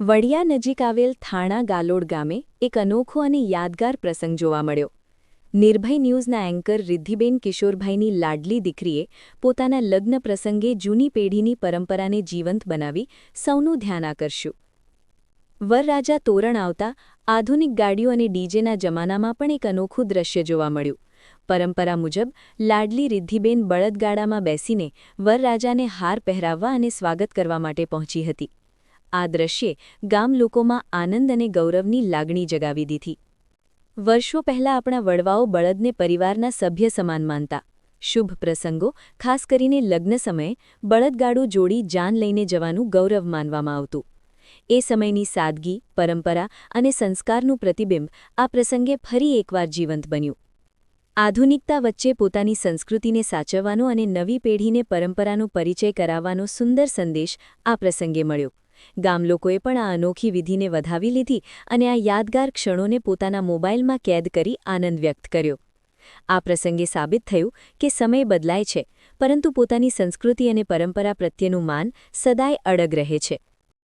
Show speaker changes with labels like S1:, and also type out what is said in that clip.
S1: વડિયા નજીક આવેલ થાણા ગાલોડ ગામે એક અનોખો અને યાદગાર પ્રસંગ જોવા મળ્યો. નિર્ભય ન્યૂઝના એન્કર રિદ્ધિબેન કિશોરભાઈની લાડલી દીકરીએ પોતાના લગ્ન પ્રસંગે જૂની પેઢીની પરંપરાને જીવંત બનાવી સૌનું ધ્યાન આકર્ષ્યું. વરરાજા તોરણ આવતા આધુનિક ગાડીઓ અને ડીજેના જમાનામાં પણ એક અનોખું દ્રશ્ય જોવા મળ્યું. પરંપરા મુજબ, લાડલી રિદ્ધિબેન બળદગાડામાં બેસીને વરરાજાને હાર પહેરાવવા અને સ્વાગત કરવા માટે પહોંચી હતી. આ દ્રશ્યે ગામ લોકોમાં આનંદ અને ગૌરવની લાગણી જગાવી દીધી. વર્ષો પહેલાં આપણા વડવાઓ બળદને પરિવારના સભ્ય સમાન માનતા. શુભ પ્રસંગો, ખાસ કરીને લગ્ન સમયે બળદગાડું જોડી જાન લઈને જવાનું ગૌરવ માનવામાં આવતું. એ સમયની સાદગી, પરંપરા અને સંસ્કારનું પ્રતિબિંબ આ પ્રસંગે ફરી એકવાર જીવંત બન્યું. આધુનિકતા વચ્ચે પોતાની સંસ્કૃતિને સાચવવાનો અને નવી પેઢીને પરંપરાનો પરિચય કરાવવાનો સુંદર સંદેશ આ પ્રસંગે મળ્યો. ગામલોકોએ પણ આ અનોખી વિધિને વધાવી લીધી અને આ યાદગાર ક્ષણોને પોતાના મોબાઈલમાં કેદ કરી આનંદ વ્યક્ત કર્યો. આ પ્રસંગે સાબિત થયું કે સમય બદલાય છે, પરંતુ પોતાની સંસ્કૃતિ અને પરંપરા પ્રત્યેનું માન સદાય અડગ રહે છે.